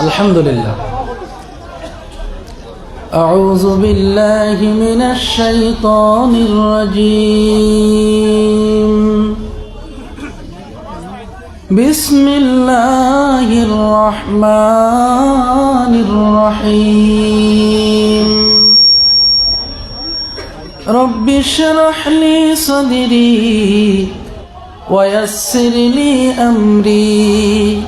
الحمد لله أعوذ بالله من الشيطان الرجيم بسم الله الرحمن الرحيم رب اشرح لي صدري ويسر لي أمري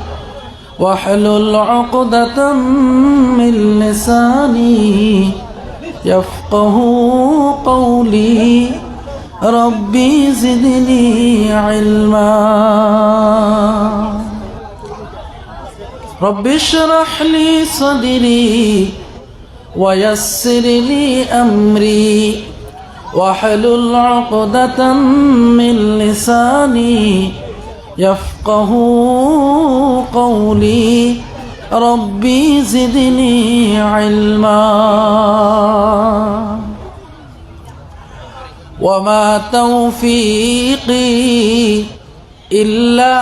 واحلل عقدة من لساني. يفقه قولي ربي زدني علما. رب اشرح لي صدري ويسر لي أمري. واحلل عقدة من لساني. يفقه قولي ربي زدني علما. وما توفيقي إلا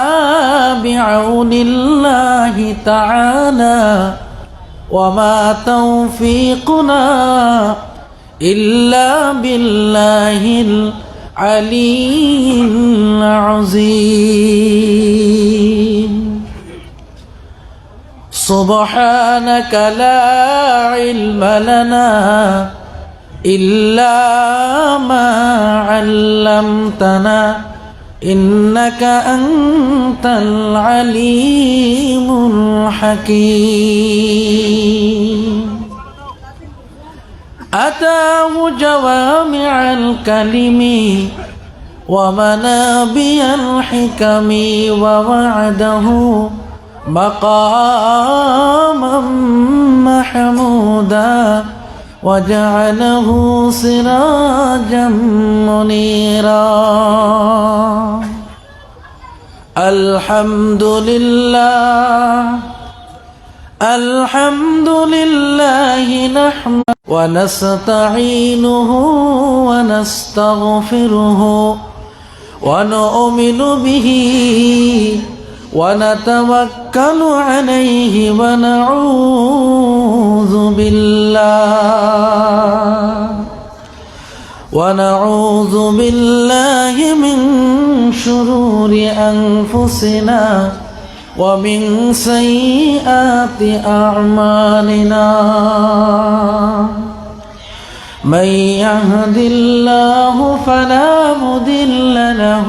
بعون الله تعالى. وما توفيقنا إلا بالله العلي العظيم. سبحانك لا علم لنا إلا ما علمتنا إنك أنت العليم الحكيم. أتاه جوامع الكلم ومنابي الحكم ووعده مقاما محمودا وجعله سراجا منيرا. الحمد لله الحمد لله نحمد ونستعينه ونستغفره ونؤمن به ونتوكل عليه ونعوذ بالله ونعوذ بالله من شرور أنفسنا ومن سيئات أعمالنا. من يهد الله فلا مضل له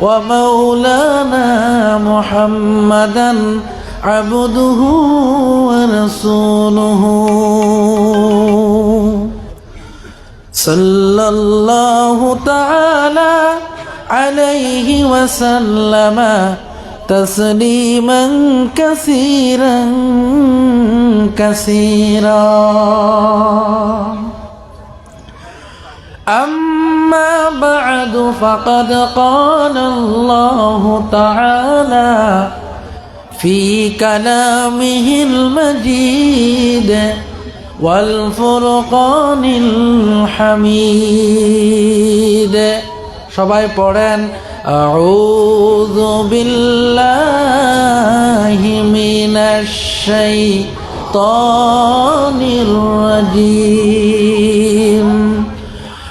ومولانا محمدا عبده ورسوله. صلى الله تعالى عليه وسلم تسليما كثيرا كثيرا. أما بعد فقد قال الله تعالى في كلامه المجيد والفرقان الحميد সবাই পড়েন أعوذ بالله من الشيطان الرجيم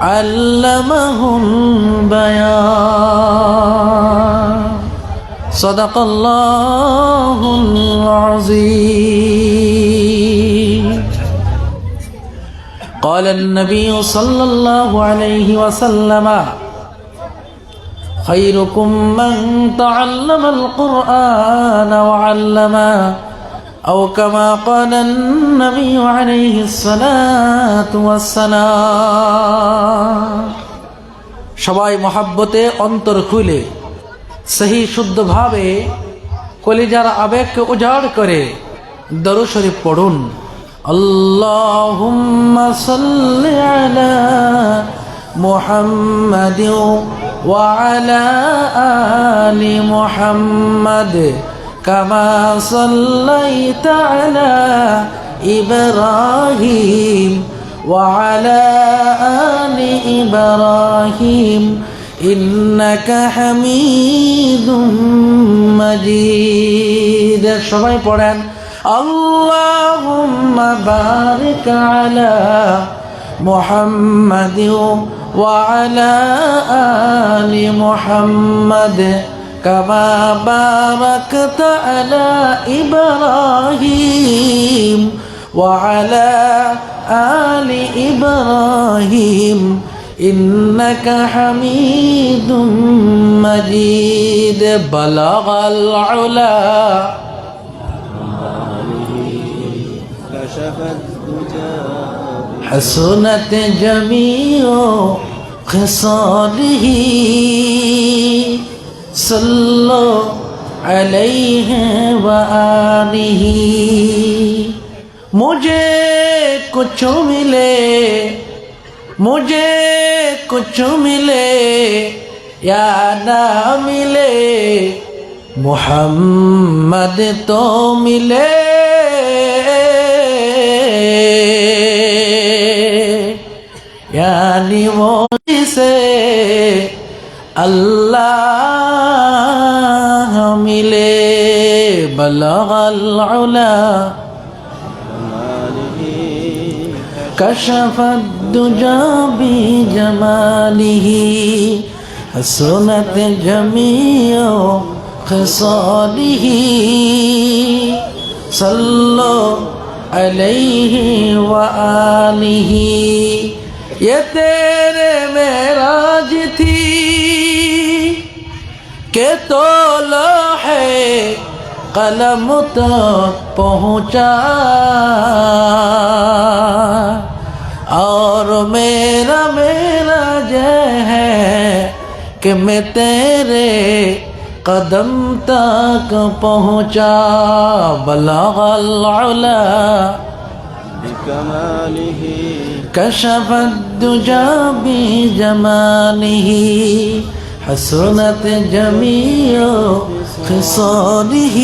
علمه البيان صدق الله العظيم قال النبي صلى الله عليه وسلم خيركم من تعلم القرآن وعلمه أو كما قال النبي عليه الصلاة والسلام সবাই মহাব্বতে অন্তর খুলে সহি শুদ্ধভাবে কলিজার আবেগকে উজাড় করে দরু শরীফ পড়ুন আল্লাহুম্মা সাল্লি আলা মুহাম্মাদ ওয়া আলা আলি মুহাম্মাদ কামা সাল্লাইতা আলা ইব্রাহিম وعلى آل إبراهيم إنك حميد مجيد সবাই পড়েন اللهم بارك على محمد وعلى آل محمد كما باركت على إبراهيم وعلى آل إبراهيم إنك حميد مجيد. بلغ العلا. حسنت جميع خصاله. صلو علیہ وآلہ مجھے کچھ ملے مجھے کچھ ملے یا نہ ملے محمد تو ملے یعنی وہ سے اللہ لي بلغ العلا. كشف الدجى بجماله حسنت جميع خصاله. صلوا عليه وآله. يا تیرے معراج تھی کہ تو ہے قلم تو پہنچا اور میرا میرا جے ہے کہ میں تیرے قدم تک پہنچا بلغ العلا بکماله کشف الدجا بجماله حسنت جمیع خصاله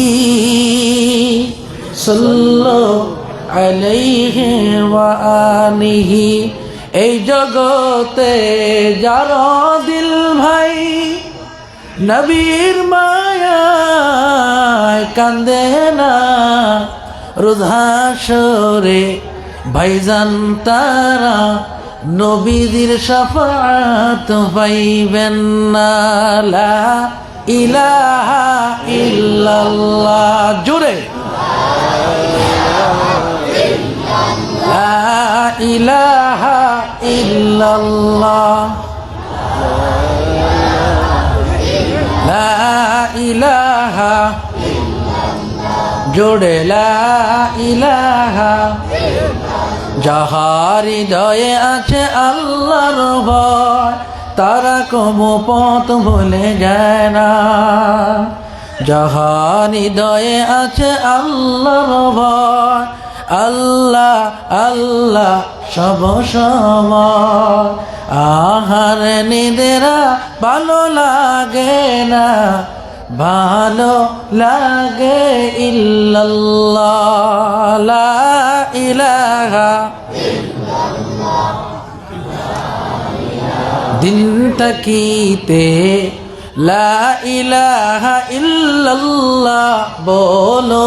صلوا عليه وآله এই জগতে যার দিল ভাই নবীর মায়ায় কান্দে না রুধাসরে ভাইজান তারা নবীদের সাফাত পাইবেন না লা ইলাহা ইল্লাল্লাহ। জোরে। ইলাহা ইল্লাল্লাহ। লা ইলাহা জোড়ে লা ইলাহা যাহার হৃদয়ে আছে আল্লাহর ভয়। তারা কবু পথ ভুলে যায় না। যাহার হৃদয়ে আছে আল্লাহর ভয়, আল্লাহ আল্লাহ সব সময়। আহার নিদেরা ভালো লাগে না, ভালো লাগে ইল্লাল্লাহ ইলাহা তাকিতে লা ইলাহা ইল্লাল্লাহ বলো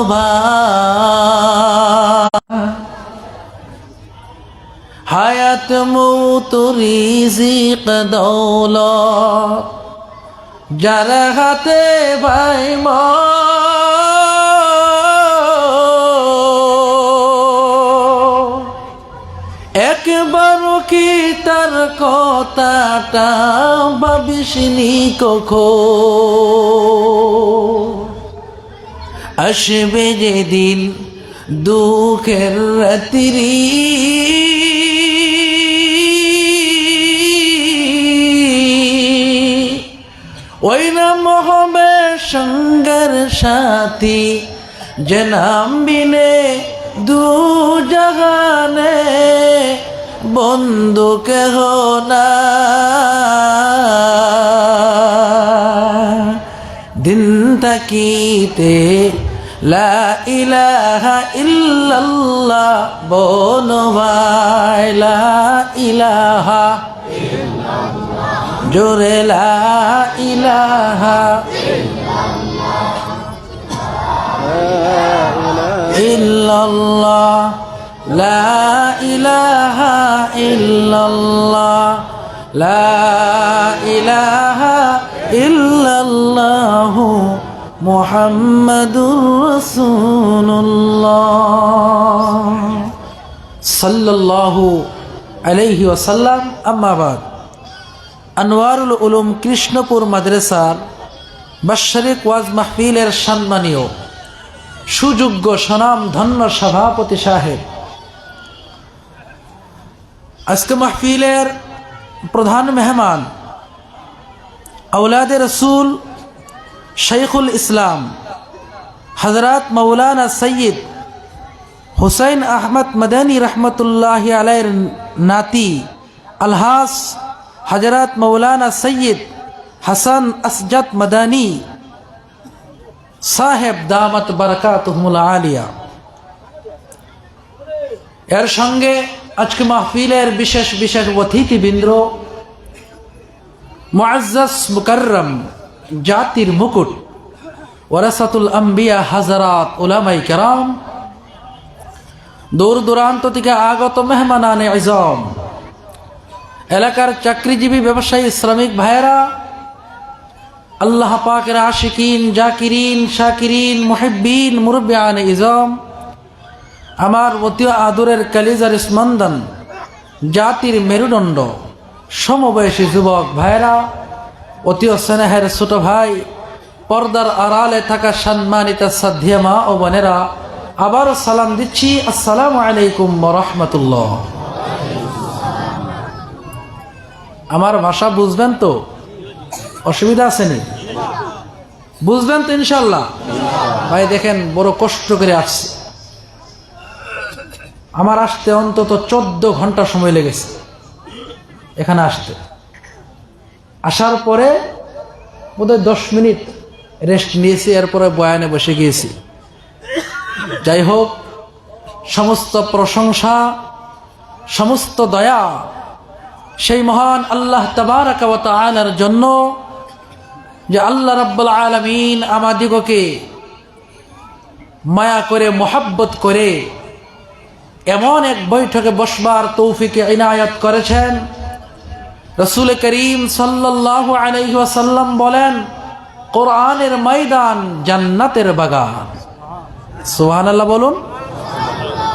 হায়াত মৌত রিজিক দৌলত যার হাতে ভাই মা কথাটা ভাবিসনি কখো আসবে যেদিন দুঃখের রাত্রি। ওই নাম হবে সঙ্গের সাথী, যে বিনে দু জাহানে বন্ধু কেহ না। দিন তাকিতে লা ইলাহা ইল্লাল্লাহ বলো লা ইলাহা জোরে ইলাহা ইল্লাল্লাহ। আনোয়ারুল উলুম কৃষ্ণপুর মাদ্রাসার বাৎসরিক ওয়াজ মাহফিলের সম্মানীয় সুযোগ্য সনাম ধন্য সভাপতি সাহেব আজকে মাহফিলের প্রধান মেহমান আউলাদ রসুল শৈখুল ইসলাম হজরত মৌলানা সৈয়দ হুসাইন আহমদ মদনী রহমতুল্লাহ আলাইর নাতি আলহাস হজরত মৌলানা সৈয়দ হাসান আসজত মদানী সাহেব দামত বরকাতহমুল আলিয়া। এর সঙ্গে আজকে মাহফিলের বিশেষ বিশেষ অতিথিবৃন্দ, মুআজ্জাজ মুকররম, জাতির মুকুট ওরাসাতুল আম্বিয়া হাজারাত উলামাই কেরাম, দূর দূরান্ত থেকে আগত মেহমানানে আজম এলাকার চাকরিজীবী ব্যবসায়ী, শ্রমিক ভাইয়েরা, আল্লাহ পাকের আশিকিন, জাকিরিন, শাকিরিন, মুহিব্বিন, মুরব্বিয়ান ইজম আমার অতি আদরের কালিজার স্মন্দন জাতির মেরুদণ্ড, সমবয়সী যুবক ভাইরা অতি স্নেহের ছোট ভাই, পর্দার আড়ালে থাকা সম্মানিত সাধ্যা মা ও বোনেরা আবারও সালাম দিচ্ছি। আসসালামু আলাইকুম রহমতুল্লাহ। আমার ভাষা বুঝবেন তো? অসুবিধা আসেনি বুঝবেন তো ইনশাল্লাহ ভাই দেখেন, বড় কষ্ট করে আসছে। আমার আসতে অন্তত চোদ্দ ঘণ্টা সময় লেগেছে। এখানে আসতে। আসার পরে বোধহয় দশ মিনিট রেস্ট নিয়েছি, এরপরে বয়ানে বসে গিয়েছি। যাই হোক, সমস্ত প্রশংসা, সমস্ত দয়া সেই মহান আল্লাহ তবারকার জন্য যে আল্লাহ রব্বুল আলমিন আমাদিগকে মায়া করে, মোহাব্বত করে এমন এক বৈঠকে বসবার তৌফিকে ইনায়ত করেছেন। রসুল করিম সাল্লাহ আলাইসাল্লাম বলেন, কোরআনের ময়দান জান্নাতের বাগান। সোহান আল্লাহ বলুন।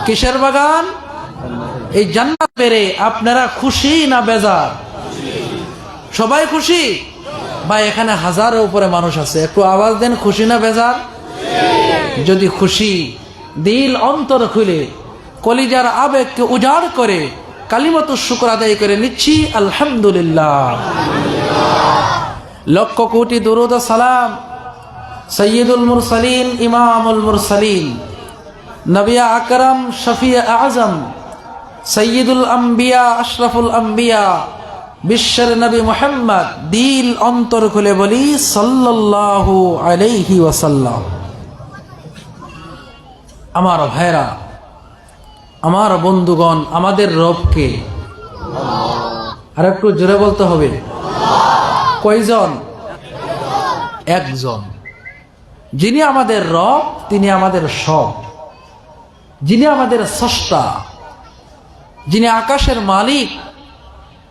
কিসের বাগান? এই জান্নাত পেরে আপনারা খুশি না বেজার? সবাই খুশি? বা এখানে হাজারের উপরে মানুষ আছে। একটু আওয়াজ দেন, খুশি না বেজার? যদি খুশি, দিল অন্তর খুলে কলিজার আবেগকে উজাড় করে কালিমত শুক্র আদায় করে নিচ্ছি, আলহামদুলিল্লাহ। লক্ষ কোটি দুরুদ সালাম সৈয়দুল মুরসালিন, ইমামুল মুরসালিন, নবিয়া আকরম, শফিয়া আজম সৈয়দুল আম্বিয়া, আশরাফুল আম্বিয়া, বিশ্বের নবী মোহাম্মদ, দিল অন্তর খুলে বলি, সাল্লাল্লাহু আলাইহি ওয়াসাল্লাম। আমার ভাইরা আমার বন্ধুগণ, আমাদের রবকে। আর একটু জোরে বলতে হবে। কয়জন? একজন। যিনি আমাদের রব, তিনি আমাদের সব। যিনি আমাদের স্রষ্টা। যিনি আকাশের মালিক,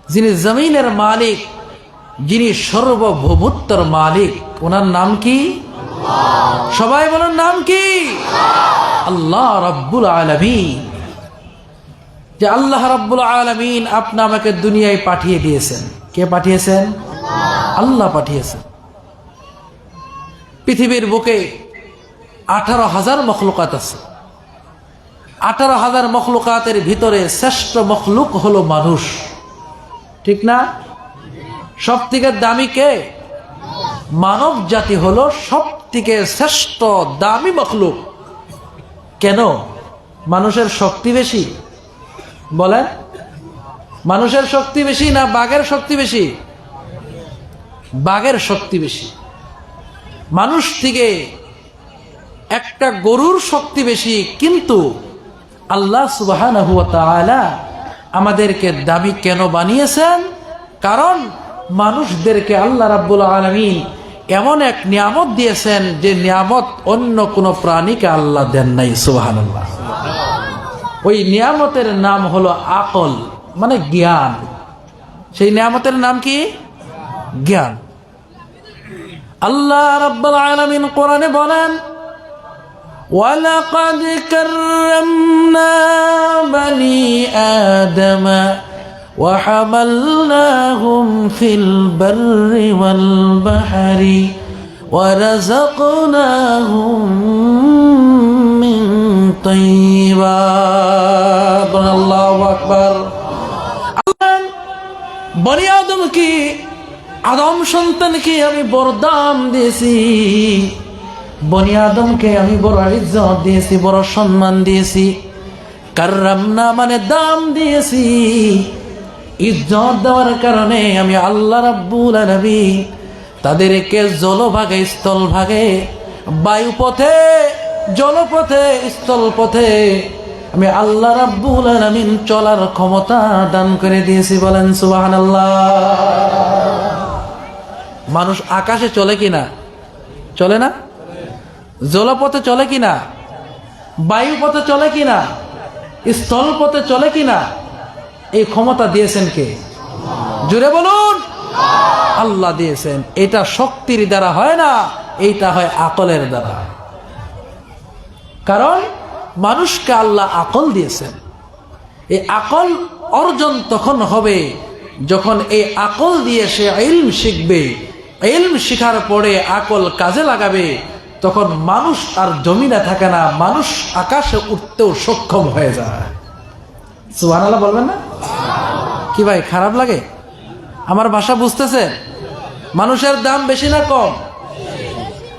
যিনি জমিনের মালিক, যিনি সর্বভৌমত্বর মালিক। ওনার নাম কি? সবাই বলেন নাম কি? আল্লাহ রব্বুল আলমী যে আল্লাহ রাব্বুল আলমিন আপনি আমাকে দুনিয়ায় পাঠিয়ে দিয়েছেন। কে পাঠিয়েছেন? আল্লাহ পাঠিয়েছেন। পৃথিবীর বুকে আঠারো হাজার মখলুকাত আছে। আঠারো হাজার মখলুকাতের ভিতরে শ্রেষ্ঠ মখলুক হলো মানুষ। ঠিক না? সব থেকে দামি কে? মানব জাতি হলো সব থেকে শ্রেষ্ঠ দামি মখলুক। কেন? মানুষের শক্তি বেশি? বলেন? মানুষের শক্তি বেশি না বাঘের শক্তি বেশি? বাঘের শক্তি বেশি। মানুষ থেকে একটা গরুর শক্তি বেশি, কিন্তু আল্লাহ সুবাহ আমাদেরকে দামি কেন বানিয়েছেন? কারণ মানুষদেরকে আল্লাহ রাব্বুল আলমিন এমন এক নিয়ামত দিয়েছেন যে নিয়ামত অন্য কোনো প্রাণীকে আল্লাহ দেন নাই সুবাহান আল্লাহ ওই নিয়ামতের নাম হলো আকল মানে জ্ঞান সেই নিয়ামতের নাম কি জ্ঞান আল্লাহ রাব্বুল আলামিন কোরআনে বলেন ولقد كرمنا بني آدم وحملناهم في البر والبحر ورزقناهم من طيبات الله أكبر বনি আদমকে আদম সন্তানকে আমি বড় দাম দিয়েছি বনি আদমকে আমি বড় ইজ্জত দিয়েছি বড় সম্মান দিয়েছি কার্রামনা মানে দাম দিয়েছি ইজ্জত দেওয়ার কারণে আমি আল্লাহ রাব্বুল নবী তাদেরকে জলভাগে স্থল ভাগে বায়ুপথে জলপথে স্থল পথে আমি আল্লাহ রাব্বুল আলামিন চলার ক্ষমতা দান করে দিয়েছি বলেন সুবহানাল্লাহ। মানুষ আকাশে চলে কিনা? চলে না? জলপথে চলে কিনা? বায়ুপথে চলে কিনা? স্থলপথে চলে কিনা? এই ক্ষমতা দিয়েছেন কে? জুড়ে বলুন। আল্লাহ দিয়েছেন। এটা শক্তির দ্বারা হয় না, এইটা হয় আকলের দ্বারা। কারণ মানুষকে আল্লাহ আকল দিয়েছেন। এই আকল অর্জন তখন হবে যখন এই আকল দিয়ে সে ইলম শিখবে। ইলম শিখার পরে আকল কাজে লাগাবে, তখন মানুষ আর জমিনে থাকে না, মানুষ আকাশে উঠতেও সক্ষম হয়ে যায়। সুহান আল্লাহ বলবেন না? কি ভাই, খারাপ লাগে? আমার ভাষা বুঝতেছে মানুষের দাম বেশি না কম?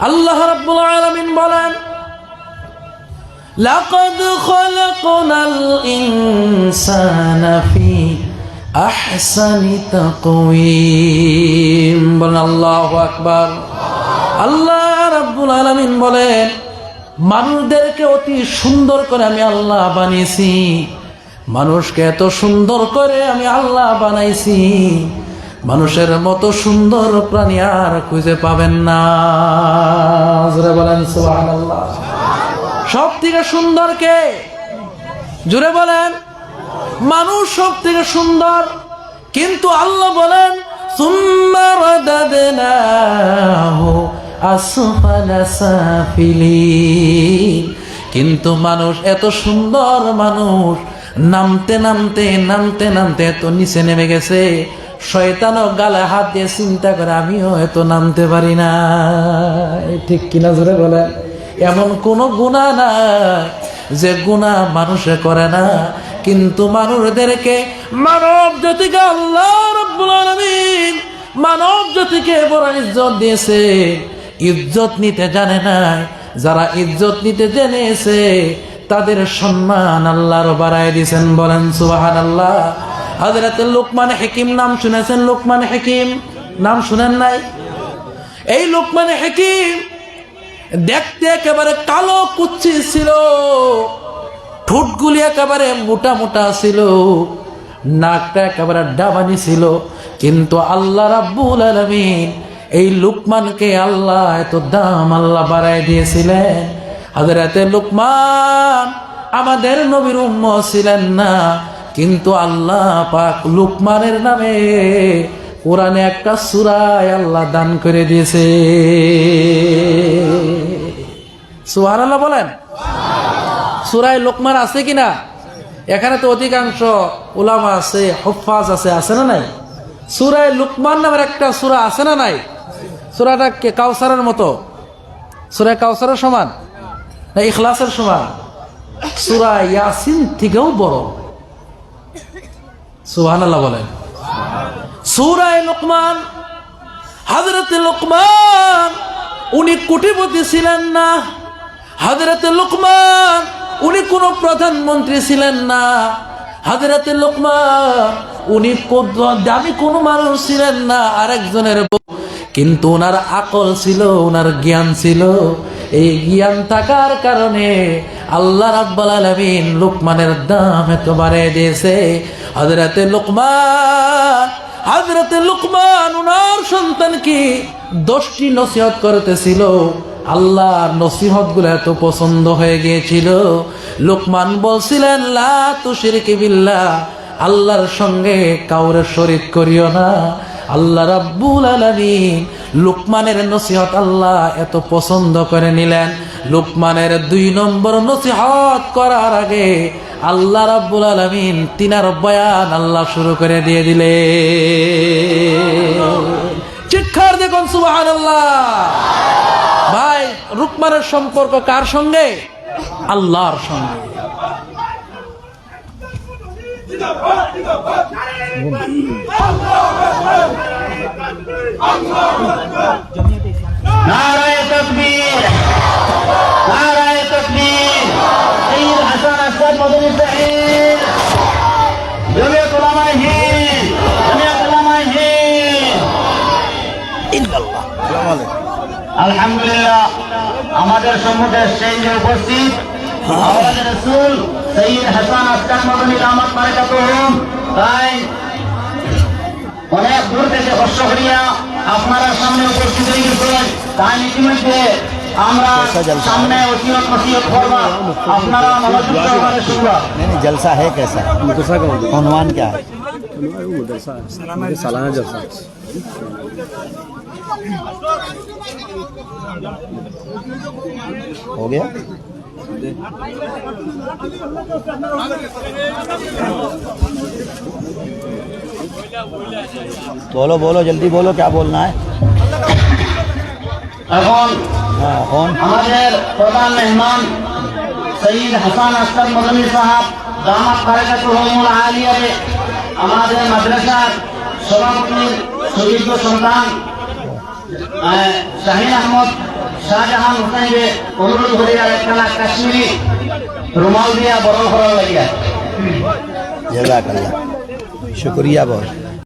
আল্লাহ রাব্বুল আলামিন বলেন لقد خلقنا الإنسان في أحسن تقويم বলেন আল্লাহ আকবার আল্লাহ রাব্বুল আলামিন বলেন মানুষদেরকে অতি সুন্দর করে আমি আল্লাহ বানিয়েছি মানুষকে এত সুন্দর করে আমি আল্লাহ বানাইছি মানুষের মতো সুন্দর প্রাণী আর খুঁজে পাবেন না জোরে বলেন সুবহানাল্লাহ সব থেকে সুন্দর কে? জুড়ে বলেন, মানুষ সব থেকে সুন্দর, কিন্তু আল্লাহ বলেন সাফিলিন। কিন্তু মানুষ এত সুন্দর মানুষ, নামতে নামতে নামতে নামতে এত নিচে নেমে গেছে। শয়তানও গালে হাত দিয়ে চিন্তা করে, আমিও এত নামতে পারি না। ঠিক কিনা জোরে বলেন? এমন কোন গুণা নাই যে গুণা মানুষে করে না। কিন্তু মানুষদেরকে মানব জাতিকে আল্লাহ রব্বুল মানব জাতিকে বড় ইজ্জত দিয়েছে। ইজ্জত নিতে জানে নাই। যারা ইজ্জত নিতে জেনেছে, তাদের সম্মান আল্লাহর বাড়ায় দিয়েছেন বলেন সুবাহান আল্লাহ হাজরাতে লোকমান হেকিম, নাম শুনেছেন লোকমান হেকিম? নাম শুনেন নাই? এই লোকমান হেকিম দেখতে একেবারে কালো কুচ্ছি ছিল। ঠোঁটগুলি একেবারে মোটা মোটা ছিল। নাকটা একেবারে ডাবানি ছিল। কিন্তু আল্লাহ রাব্বুল আলমিন এই লুকমানকে আল্লাহ এত দাম আল্লাহ বাড়াই দিয়েছিলেন। হাজরাতে লুকমান আমাদের নবীর উম্ম ছিলেন না। কিন্তু আল্লাহ পাক লুকমানের নামে কোরআনে একটা সুরায় আল্লাহ দান করে দিয়েছে। সুহার আল্লাহ বলেন? সুরায় লোকমান আছে কিনা? এখানে তো অধিকাংশ উলামা আছে হফাজ আছে আছে না নাই? সুরায় লুকমান নামের একটা সুরা আছে না নাই? সুরাটা কে, কাউসারের মতো? সুরায় কাউসারের সমান? না ইখলাসের সমান? সুরা ইয়াসিন থেকেও বড়। সুবহানাল্লাহ বলেন। সুরায় লোকমান হাজরতে লোকমান, উনি কোটিপতি ছিলেন না। হাজরতে লোকমান, উনি কোনো প্রধানমন্ত্রী ছিলেন না। হাজরতে লোকমান, উনি দামি কোনো মানুষ ছিলেন না, আরেকজনের। কিন্তু ওনার আকল ছিল, ওনার জ্ঞান ছিল। এই জ্ঞান থাকার কারণে আল্লাহ রাব্বাল আলামিন লোকমানের দাম এত বাড়িয়ে দিয়েছে। হজরতে লোকমান হজরতে লোকমান ওনার সন্তানকে দশটি নসিহত করতেছিল। আল্লাহর নসিহতগুলো এত পছন্দ হয়ে গিয়েছিল। লোকমান বলছিলেন, লা আল্লাহর সঙ্গে কাউরে শরীক করিও না। আল্লাহ রাব্বুল আলামিন লোকমানের নসিহত আল্লাহ এত পছন্দ করে নিলেন। লোকমানের দুই নম্বর নসিহত করার আগে আল্লাহ রাব্বুল আলামিন তিনার বয়ান আল্লাহ শুরু করে দিয়ে দিলে চিৎকার দেখুন, সুবহানাল্লাহ। ভাই, রুকমানের সম্পর্ক কার সঙ্গে? আল্লাহর সঙ্গে। নারায় তকবীর নারায় তকবীর। হাসান আসাদ মদনী সাহেব। আলহামদুলিল্লাহ আমাদের সম্মুখে সেই যে উপস্থিত আমাদের রসুল সৈয়দ হাসান আসাদ মদনী দামাত বারাকাতুহুম তাই অনেক দূর থেকে হর্ষ করিয়া আপনারা সামনে উপস্থিত হয়ে গেছেন তাই ইতিমধ্যে আমরা সামনে অসিয়ত নসিয়ত করবা আপনারা মনোযোগ সহকারে শুনবা नहीं नहीं जलसा है कैसा मदरसा का अनुमान क्या है मदरसा है सालाना जलसा हो गया? बोलो बोलो जल्दी बोलो क्या बोलना है? हाँ, हमारे प्रधान मेहमान सईद हसन अख्तर मदनी साहब दामत बरकत हमारे मदरसा सभापति সুযোগ্য সন্তান শাহিন আহমদ শাহজাহান হোসাইনকে অনুরোধ করে আর একখানা কাশ্মীরি রুমাল দিয়া বড় করার লাগিয়া। শুক্রিয়া বড়